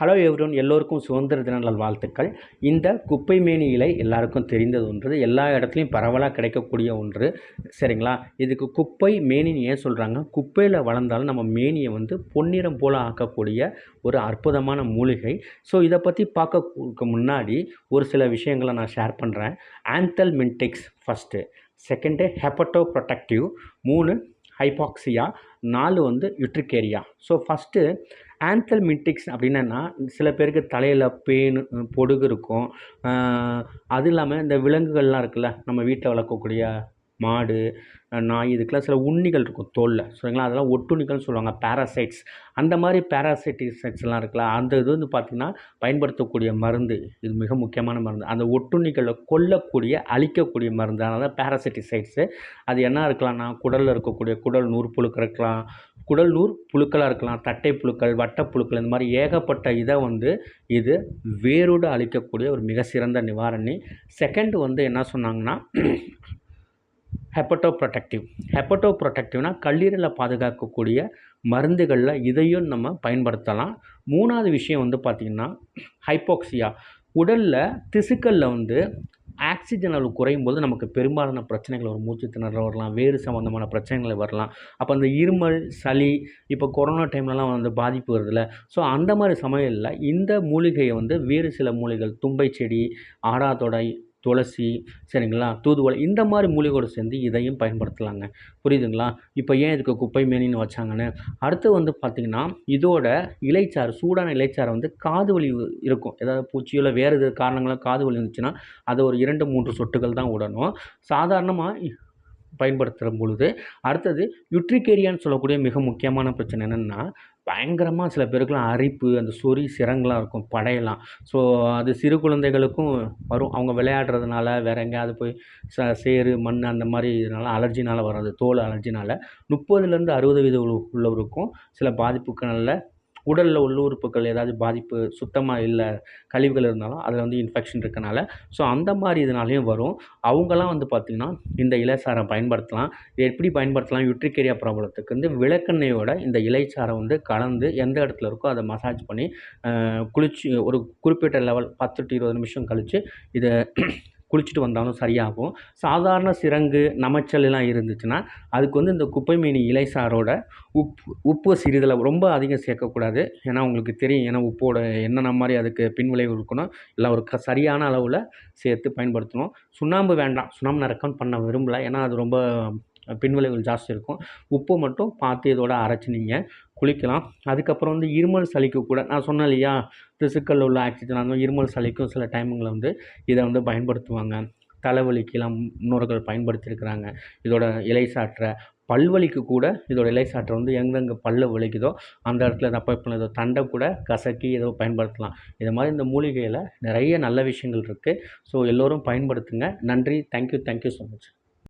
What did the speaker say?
Hello everyone எல்லோருக்கும் சுதந்திர தின நல் வாழ்த்துக்கள். இந்த குப்பை மேனி இலை எல்லாருக்கும் தெரிந்தது ஒன்று. எல்லா இடத்துலையும் பரவலாக கிடைக்கக்கூடிய ஒன்று. சரிங்களா? இதுக்கு குப்பை மேனின்னு ஏன் சொல்கிறாங்க குப்பையில் வளர்ந்தாலும் நம்ம மேனியை வந்து பொன்னிறம் போல் ஆக்கக்கூடிய ஒரு அற்புதமான மூலிகை. ஸோ இதை பற்றி பார்க்க முன்னாடி ஒரு சில விஷயங்களை நான் ஷேர் பண்ணுறேன் ஆந்தல் மின்டெக்ஸ் ஃபஸ்ட்டு செகண்டு ஹெப்பட்டோ ப்ரொடக்டிவ் மூணு ஹைபாக்சியா நாலு வந்து யுட்ரிகேரியா ஸோ ஃபஸ்ட்டு ஆந்தல் அப்படின்னா சில பேருக்கு தலையில் பெயின் பொடுகு இருக்கும். அது இல்லாமல் இந்த விலங்குகள்லாம் இருக்குல்ல நம்ம வீட்டில் வளர்க்கக்கூடிய மாடு நாய் இதுக்கெல்லாம் சில உண்ணிகள் இருக்கும் தோலில். சரிங்களா? அதெல்லாம் ஒட்டுண்ணிகள்னு சொல்லுவாங்க. பேராசைட்ஸ் அந்த மாதிரி பேராசைட்டிசைட்ஸ்லாம் இருக்குல்ல அந்த இது வந்து பார்த்திங்கன்னா பயன்படுத்தக்கூடிய மருந்து. இது மிக முக்கியமான மருந்து. அந்த ஒட்டுண்ணிகளை கொல்லக்கூடிய அழிக்கக்கூடிய மருந்து. அதனால் பேராசைட்டிசைட்ஸு அது என்ன இருக்கலாம்னா குடலில் இருக்கக்கூடிய குடல் நூறு புழுக்கள் இருக்கலாம். குடல் நூறு புழுக்களாக இருக்கலாம். தட்டை புழுக்கள் வட்ட புழுக்கள் இந்த மாதிரி ஏகப்பட்ட இதை வந்து இது வேரோடு அழிக்கக்கூடிய ஒரு மிக சிறந்த நிவாரணி. செகண்ட் வந்து என்ன சொன்னாங்கன்னா ஹெப்பட்டோ ப்ரொடெக்டிவ் ஹெப்பட்டோ ப்ரொடெக்டிவ்னா கல்லீரலை பாதுகாக்கக்கூடிய மருந்துகளில் இதையும் நம்ம பயன்படுத்தலாம். மூணாவது விஷயம் வந்து பார்த்திங்கன்னா ஹைப்போக்சியா உடலில் திசுக்களில் வந்து ஆக்சிஜன் அளவு குறையும் போது நமக்கு பெரும்பாலான பிரச்சனைகள் வரும். மூச்சு திணறல் வரலாம் வேறு சம்மந்தமான பிரச்சனைகள் வரலாம். அப்போ அந்த இருமல் சளி இப்போ கொரோனா டைம்லலாம் வந்து பாதிப்பு வருதுல்ல. ஸோ அந்த மாதிரி சமையலில் இந்த மூலிகையை வந்து வேறு சில மூலிகள் தும்பை செடி ஆடாதொடை துளசி சரிங்களா? தூதுவளை இந்த மாதிரி மூலிகையோடு சேர்ந்து இதையும் பயன்படுத்தலாங்க. புரியுதுங்களா? இப்போ ஏன் இதுக்கு குப்பை மேனின்னு வச்சாங்கன்னு? அடுத்து வந்து பார்த்திங்கன்னா இதோட இலைச்சாறு சூடான இலைச்சாறு வந்து காது வலி இருக்கும். ஏதாவது பூச்சியோ இல்லை வேறு எது காரணங்களாக காது வலி இருந்துச்சுன்னா அதை ஒரு இரண்டு மூன்று சொட்டுகள் தான் விடணும். சாதாரணமாக பயன்படுத்துகிற பொழுது அடுத்தது யுட்ரிகேரியான்னு சொல்லக்கூடிய மிக முக்கியமான பிரச்சனை என்னென்னா பயங்கரமாக சில பேருக்குலாம் அரிப்பு அந்த சொறி சிரங்கெலாம் இருக்கும் படையெல்லாம். ஸோ அது சிறு குழந்தைகளுக்கும் வரும். அவங்க விளையாடுறதுனால வேறு எங்கேயாவது போய் ச சேறு மண் அந்த மாதிரி இதனால் அலர்ஜினால் வராது தோல் அலர்ஜினால். முப்பதுலேருந்து அறுபது வீத உள்ளவருக்கும் சில பாதிப்புகளில் உடலில் உள்ள உறுப்புகள் ஏதாவது பாதிப்பு சுத்தமாக இல்லை கழிவுகள் இருந்தாலும் அதில் வந்து இன்ஃபெக்ஷன் இருக்கனால ஸோ அந்த மாதிரி இதனாலையும் வரும். அவங்களாம் வந்து பார்த்திங்கன்னா இந்த இலைச்சாரம் பயன்படுத்தலாம். எப்படி பயன்படுத்தலாம்? யூட்ரிகேரியா ப்ராப்ளத்துக்கு வந்து விளக்கெண்ணெயோட இந்த இலைச்சாரம் வந்து கலந்து எந்த இடத்துல இருக்கோ அதை மசாஜ் பண்ணி குளிச்சு ஒரு குறிப்பிட்ட லெவல் பத்து டு இருபது நிமிஷம் கழித்து இதை குளிச்சுட்டு வந்தாலும் சரியாகும். சாதாரண சிரங்கு நமைச்சலெலாம் இருந்துச்சுன்னா அதுக்கு வந்து இந்த குப்பைமேனி இலைசாரோட உப்பு உப்பு சிறிதளவு ரொம்ப அதிகம் சேர்க்கக்கூடாது. ஏன்னா உங்களுக்கு தெரியும் ஏன்னா உப்போட என்னென்ன மாதிரி அதுக்கு பின்விளைவு இருக்கணும் இல்லை ஒரு க சரியான அளவில் சேர்த்து பயன்படுத்தணும். சுண்ணாம்பு வேண்டாம். சுண்ணாம்பு நான் ரெக்கமெண்ட் பண்ண விரும்பலை. ஏன்னா அது ரொம்ப பின்விளைவுகள் ஜாஸ்தி இருக்கும். உப்பு மட்டும் பார்த்து இதோட அரைச்சி நீங்கள் குளிக்கலாம். அதுக்கப்புறம் வந்து இருமல் சளிக்கு கூட நான் சொன்னேன் இல்லையா திசுக்களில் உள்ள ஆக்சிஜன் அந்த இருமல் சளிக்கும் சில டைமுங்களில் வந்து இதை வந்து பயன்படுத்துவாங்க. தலைவலிக்கெல்லாம் முன்னோர்கள் பயன்படுத்தியிருக்கிறாங்க. இதோட இலை சாற்றை பல்வலிக்கு கூட இதோட இலை சாற்றை வந்து எங்கெங்கே பல்லு வலிக்குதோ அந்த இடத்துல தப்பை இப்போ ஏதோ தண்டை கூட கசக்கி ஏதோ பயன்படுத்தலாம். இது மாதிரி இந்த மூலிகையில் நிறைய நல்ல விஷயங்கள் இருக்குது ஸோ எல்லோரும் பயன்படுத்துங்க. நன்றி. Thank you. Thank you so much.